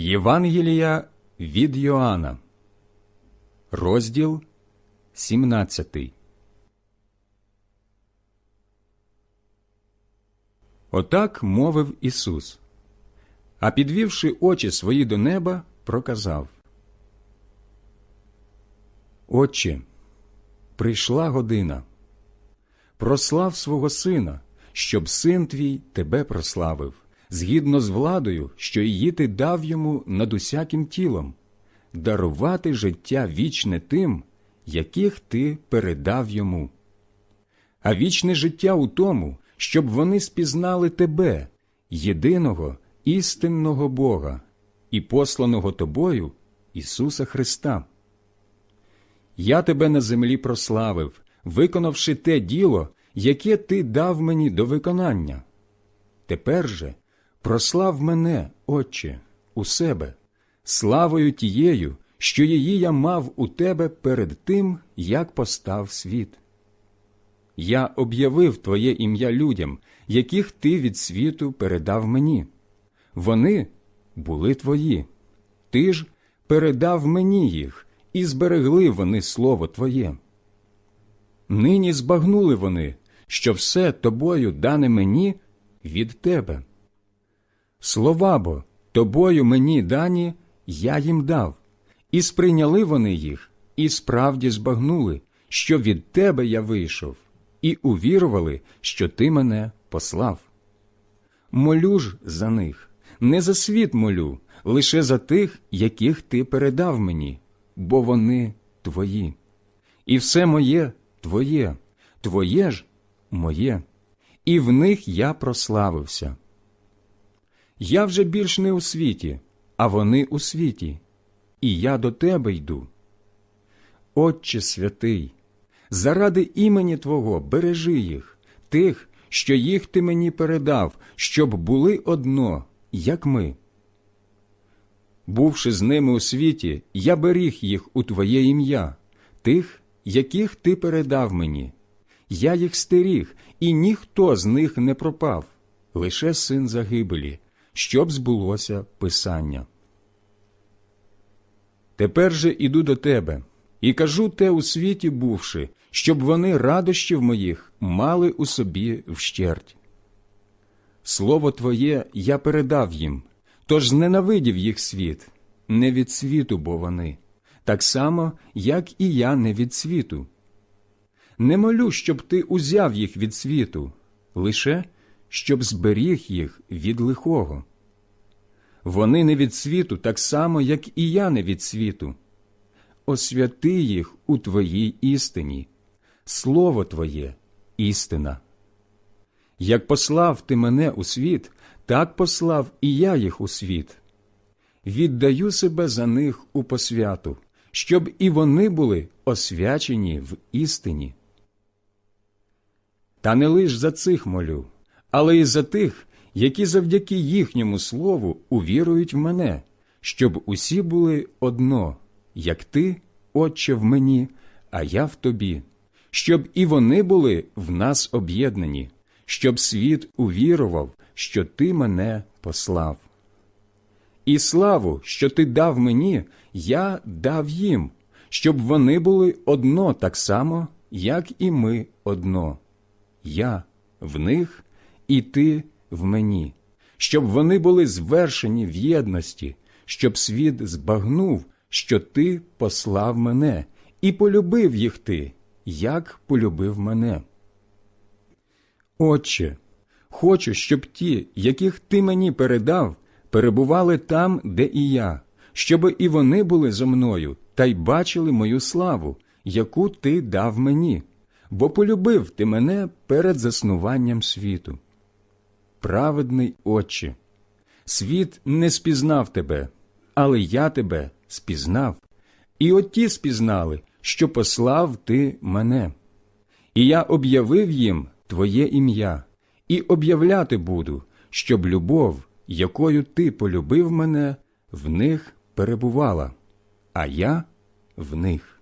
Євангелія від Йоанна, розділ 17. Отак мовив Ісус, а підвівши очі свої до неба, проказав Отче, прийшла година. Прослав свого сина, щоб син твій тебе прославив, згідно з владою, що її ти дав йому над усяким тілом, дарувати життя вічне тим, яких ти передав йому. А вічне життя у тому, щоб вони спізнали тебе, єдиного істинного Бога і посланого тобою Ісуса Христа. Я тебе на землі прославив, виконавши те діло, яке ти дав мені до виконання. Тепер же прослав мене, Отче, у себе, славою тією, що її я мав у тебе перед тим, як постав світ. Я об'явив Твоє ім'я людям, яких ти від світу передав мені. Вони були твої, ти ж передав мені їх, і зберегли вони слово Твоє. Нині збагнули вони, що все тобою дане мені від тебе. Слова бо тобою мені дані я їм дав, і сприйняли вони їх, і справді збагнули, що від тебе я вийшов, і увірували, що ти мене послав. Молю ж за них, не за світ молю, лише за тих, яких ти передав мені, бо вони твої. І все моє твоє, твоє ж моє, і в них я прославився. Я вже більш не у світі, а вони у світі, і я до тебе йду. Отче святий, заради імені Твого бережи їх, тих, що їх ти мені передав, щоб були одно, як ми. Бувши з ними у світі, я беріг їх у Твоє ім'я, тих, яких ти передав мені. Я їх стеріг, і ніхто з них не пропав, лише син загибелі, щоб збулося Писання. Тепер же іду до тебе і кажу те у світі бувши, щоб вони радощів моїх мали у собі вщерть. Слово Твоє я передав їм, тож зненавидів їх світ, не від світу, бо вони, так само, як і я не від світу. Не молю, щоб ти узяв їх від світу, лише щоб зберіг їх від лихого. Вони не від світу, так само, як і я не від світу. Освяти їх у Твоїй істині, Слово Твоє істина. Як послав ти мене у світ, так послав і я їх у світ. Віддаю себе за них у посвяту, щоб і вони були освячені в істині. Та не лиш за цих молю, але й за тих, які завдяки їхньому слову увірують в мене, щоб усі були одно, як ти, Отче, в мені, а я в тобі, щоб і вони були в нас об'єднані, щоб світ увірував, що ти мене послав. І славу, що ти дав мені, я дав їм, щоб вони були одно так само, як і ми одно. Я в них, і ти в мені, щоб вони були звершені в єдності, щоб світ збагнув, що ти послав мене, і полюбив їх ти, як полюбив мене. Отче, хочу, щоб ті, яких ти мені передав, перебували там, де і я, щоб і вони були зо мною та й бачили мою славу, яку ти дав мені, бо полюбив ти мене перед заснуванням світу. Праведний Отче, світ не спізнав тебе, але я тебе спізнав, і от ті спізнали, що послав ти мене. І я об'явив їм Твоє ім'я, і об'являти буду, щоб любов, якою ти полюбив мене, в них перебувала, а я в них.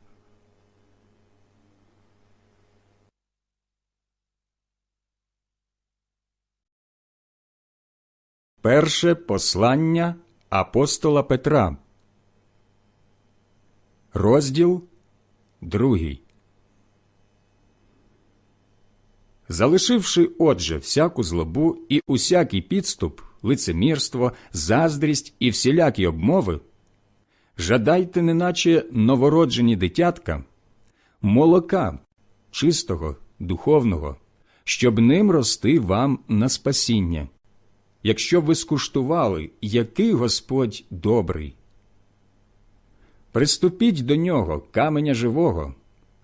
Перше послання апостола Петра. Розділ другий. Залишивши, отже, всяку злобу і усякий підступ, лицемірство, заздрість і всілякі обмови, жадайте, неначе новороджені дитятка, молока чистого, духовного, щоб ним рости вам на спасіння, якщо ви скуштували, який Господь добрий. Приступіть до нього, каменя живого,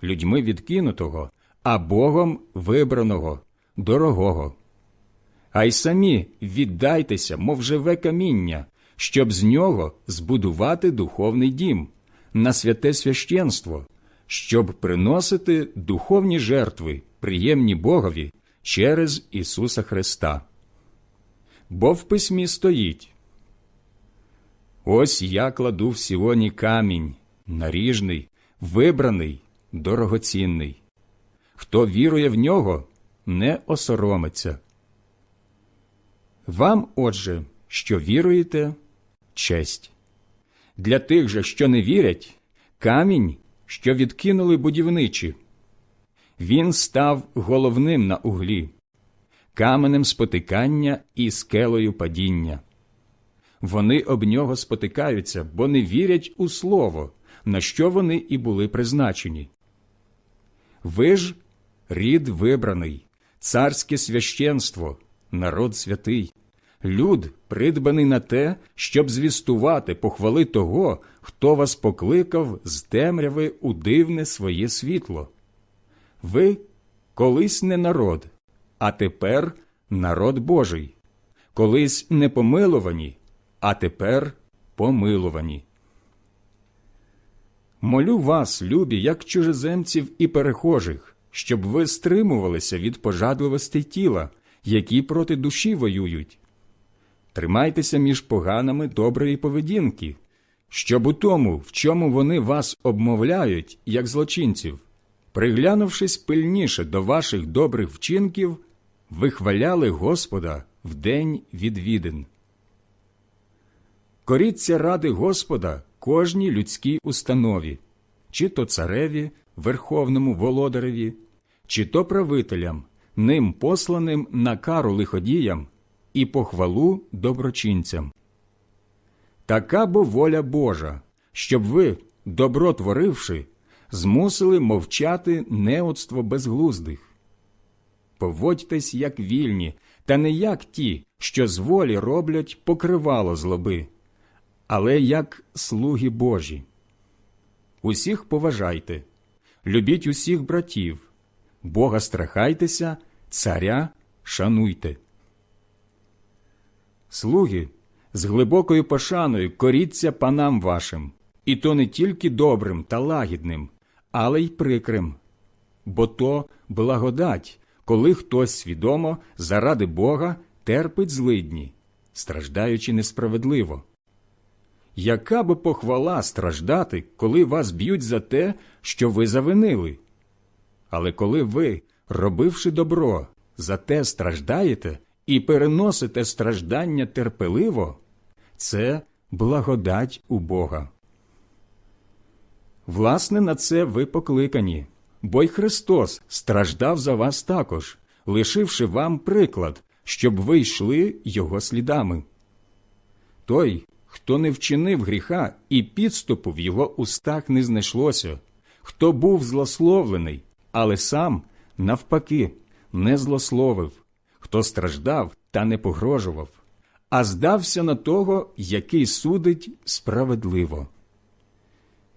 людьми відкинутого, а Богом вибраного, дорогого. А й самі віддайтеся, мов живе каміння, щоб з нього збудувати духовний дім, на святе священство, щоб приносити духовні жертви, приємні Богові через Ісуса Христа. Бо в письмі стоїть Ось я кладу в Сіоні камінь, наріжний, вибраний, дорогоцінний. Хто вірує в нього, не осоромиться. Вам, отже, що віруєте, честь. Для тих же, що не вірять, камінь, що відкинули будівничі. Він став головним на углі, каменем спотикання і скелею падіння. Вони об нього спотикаються, бо не вірять у слово, на що вони і були призначені. Ви ж рід вибраний, царське священство, народ святий, люд, придбаний на те, щоб звістувати похвали того, хто вас покликав з темряви у дивне своє світло. Ви колись не народ, а тепер народ Божий, колись не помилувані, а тепер помилувані. Молю вас, любі, як чужеземців і перехожих, щоб ви стримувалися від пожадливостей тіла, які проти душі воюють. Тримайтеся між поганами доброї поведінки, щоб у тому, в чому вони вас обмовляють, як злочинців, приглянувшись пильніше до ваших добрих вчинків, вихваляли Господа в день відвідин. Коріться ради Господа кожній людській установі, чи то цареві, верховному володареві, чи то правителям, ним посланим на кару лиходіям і похвалу доброчинцям. Така бо воля Божа, щоб ви, добро творивши, змусили мовчати неоцтво безглуздих. Поводьтесь, як вільні, та не як ті, що з волі роблять покривало злоби але як слуги Божі. Усіх поважайте, любіть усіх братів, Бога страхайтеся, царя шануйте. Слуги з глибокою пошаною коріться панам вашим, і то не тільки добрим та лагідним, але й прикрим, бо то благодать, коли хтось свідомо заради Бога терпить злидні, страждаючи несправедливо. Яка би похвала страждати, коли вас б'ють за те, що ви завинили? Але коли ви, робивши добро, за те страждаєте і переносите страждання терпеливо, це благодать у Бога. Власне, на це ви покликані, бо й Христос страждав за вас також, лишивши вам приклад, щоб ви йшли Його слідами. Той, хто не вчинив гріха і підступу в його устах не знайшлося, хто був злословлений, але сам, навпаки, не злословив, хто страждав та не погрожував, а здався на того, який судить справедливо.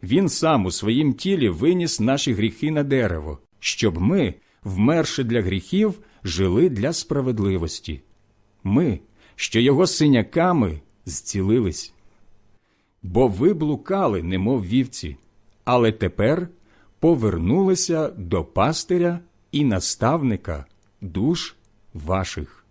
Він сам у своїм тілі виніс наші гріхи на дерево, щоб ми, вмерши для гріхів, жили для справедливості. Ми, що його синяками зцілились. Бо ви блукали, немов вівці, але тепер повернулися до пастиря і наставника душ ваших.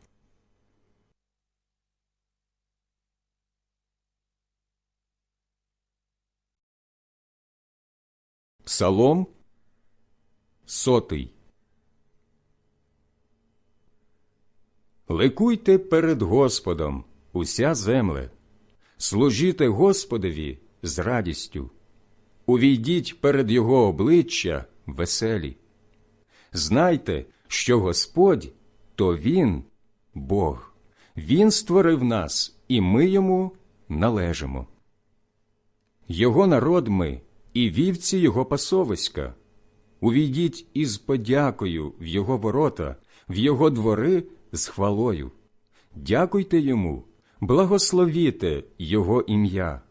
Псалом сотий. Ликуйте перед Господом, уся земле, служіте Господові з радістю, увійдіть перед Його обличчя веселі. Знайте, що Господь то Він, Бог, Він створив нас, і ми йому належимо. Його народ ми і вівці Його пасовиська. Увійдіть із подякою в Його ворота, в Його двори з хвалою. Дякуйте йому, благословіте Його ім'я,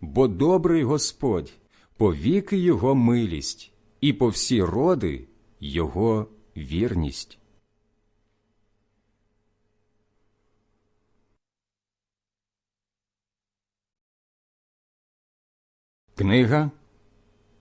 бо добрий Господь, повіки Його милість, і по всі роди Його вірність. Книга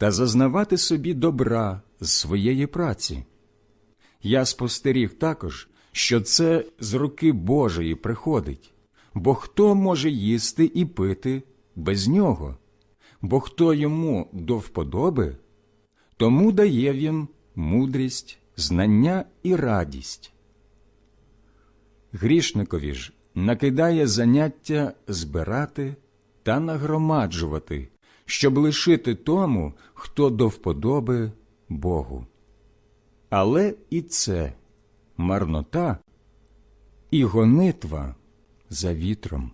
та зазнавати собі добра з своєї праці. Я спостеріг також, що це з руки Божої приходить, бо хто може їсти і пити без нього, бо хто йому до вподоби, тому дає він мудрість, знання і радість. Грішникові ж накидає заняття збирати та нагромаджувати, щоб лишити тому, хто до вподоби Богу. Але і це марнота і гонитва за вітром.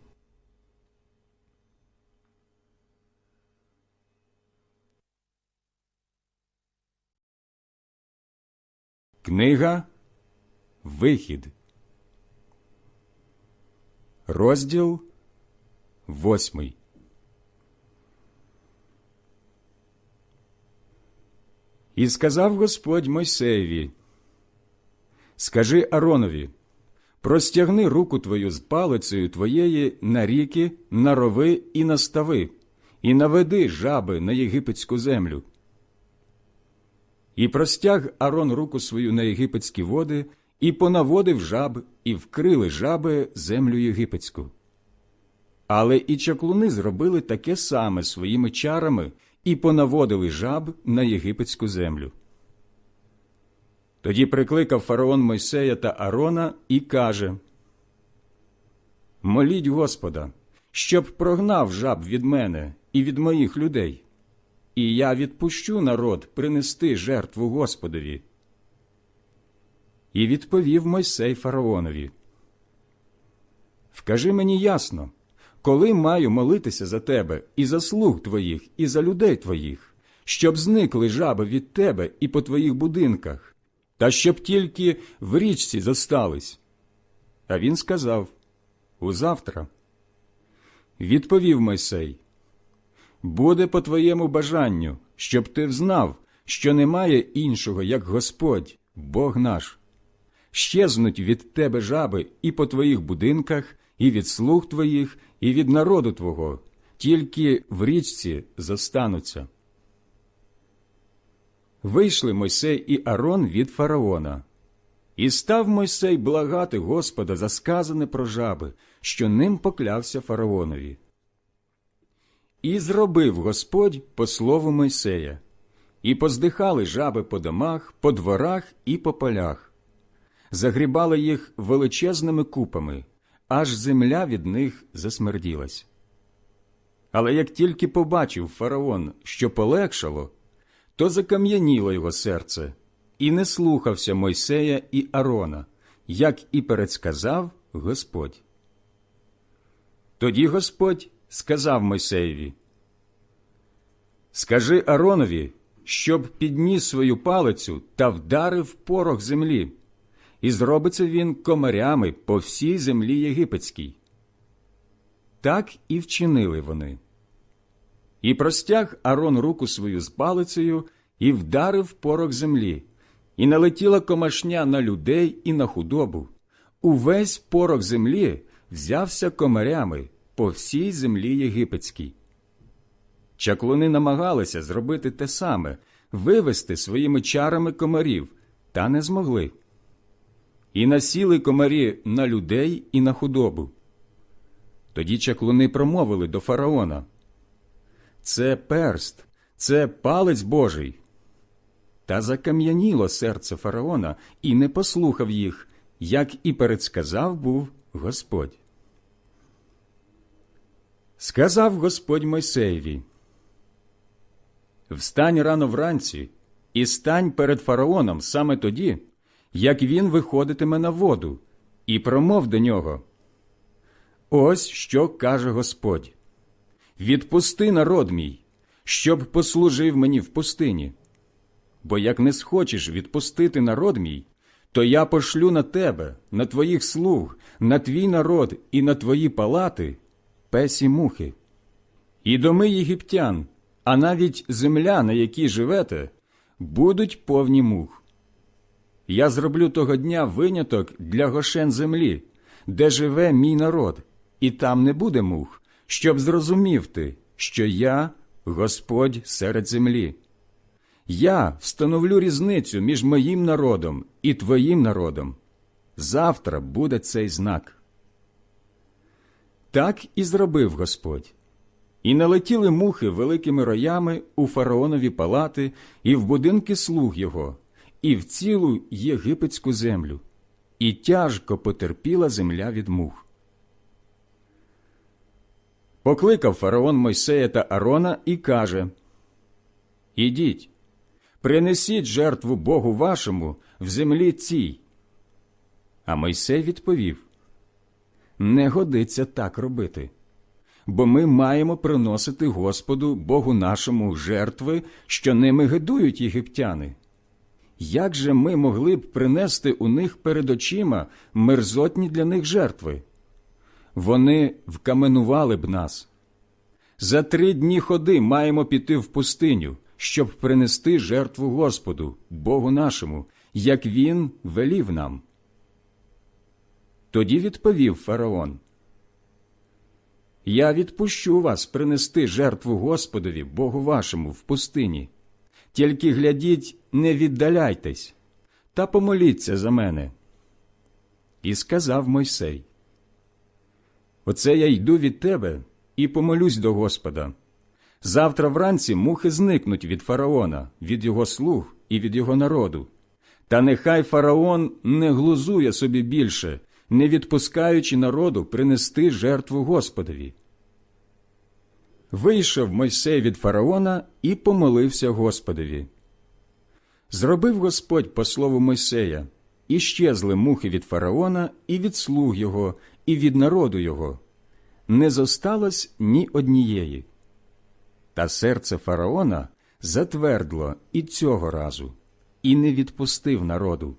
Книга Вихід, розділ восьмий. І сказав Господь Мойсеєві, Скажи Аронові, простягни руку твою з палицею твоєї на ріки, на рови і на стави, і наведи жаби на єгипетську землю. І простяг Арон руку свою на єгипетські води, і понаводив жаб, і вкрили жаби землю єгипетську. Але і чаклуни зробили таке саме своїми чарами і понаводили жаб на єгипетську землю. Тоді прикликав фараон Мойсея та Арона і каже Моліть Господа, щоб прогнав жаб від мене і від моїх людей, і я відпущу народ принести жертву Господові. І відповів Мойсей фараонові Вкажи мені ясно, коли маю молитися за тебе і за слуг твоїх, і за людей твоїх, щоб зникли жаби від тебе і по твоїх будинках, та щоб тільки в річці зостались. А він сказав Узавтра. Відповів Мойсей Буде по твоєму бажанню, щоб ти взнав, що немає іншого, як Господь, Бог наш. Щезнуть від тебе жаби і по твоїх будинках, і від слуг твоїх, і від народу твого, тільки в річці зостануться. Вийшли Мойсей і Арон від фараона. І став Мойсей благати Господа за сказане про жаби, що ним поклявся фараонові. І зробив Господь по слову Мойсея, і поздихали жаби по домах, по дворах і по полях, загрібали їх величезними купами, аж земля від них засмерділась. Але як тільки побачив фараон, що полегшало, то закам'яніло його серце, і не слухався Мойсея і Арона, як і передсказав Господь. Тоді Господь сказав Мойсеєві, Скажи Аронові, щоб підніс свою палицю та вдарив порох землі, і зробиться він комарями по всій землі єгипетській. Так і вчинили вони. І простяг Арон руку свою з палицею і вдарив порох землі, і налетіла комашня на людей і на худобу. Увесь порох землі взявся комарями по всій землі єгипетській. Чаклуни намагалися зробити те саме вивести своїми чарами комарів, та не змогли. І насіли комарі на людей і на худобу. Тоді чаклуни промовили до фараона Це перст, це палець Божий. Та закам'яніло серце фараона і не послухав їх, як і передсказав був Господь. Сказав Господь Мойсеєві Встань рано вранці і стань перед фараоном саме тоді, як він виходитиме на воду, і промов до нього. Ось що каже Господь: Відпусти народ мій, щоб послужив мені в пустині. Бо як не схочеш відпустити народ мій, то я пошлю на тебе, на твоїх слуг, на твій народ і на твої палати песі мухи. І доми єгиптян, а навіть земля, на якій живете, будуть повні мух. Я зроблю того дня виняток для гошен землі, де живе мій народ, і там не буде мух, щоб зрозумів ти, що я Господь серед землі. Я встановлю різницю між моїм народом і твоїм народом. Завтра буде цей знак. Так і зробив Господь. І налетіли мухи великими роями у фараонові палати і в будинки слуг його, і в цілу єгипетську землю, і тяжко потерпіла земля від мух. Покликав фараон Мойсея та Арона і каже Ідіть, принесіть жертву Богу вашому в землі цій. А Мойсей відповів Не годиться так робити бо ми маємо приносити Господу Богу нашому жертви, що ними гидують єгиптяни. Як же ми могли б принести у них перед очима мерзотні для них жертви? Вони вкаменували б нас. За три дні ходи маємо піти в пустиню, щоб принести жертву Господу, Богу нашому, як Він велів нам. Тоді відповів фараон я відпущу вас принести жертву Господові, Богу вашому, в пустині. Тільки глядіть, не віддаляйтесь, та помоліться за мене. І сказав Мойсей: Оце я йду від тебе і помолюсь до Господа. Завтра вранці мухи зникнуть від фараона, від його слуг і від його народу. Та нехай фараон не глузує собі більше, не відпускаючи народу принести жертву Господові. Вийшов Мойсей від фараона і помолився Господові. Зробив Господь по слову Мойсея, і щезли мухи від фараона, і від слуг його, і від народу його. Не зосталось ні однієї. Та серце фараона затвердло і цього разу, і не відпустив народу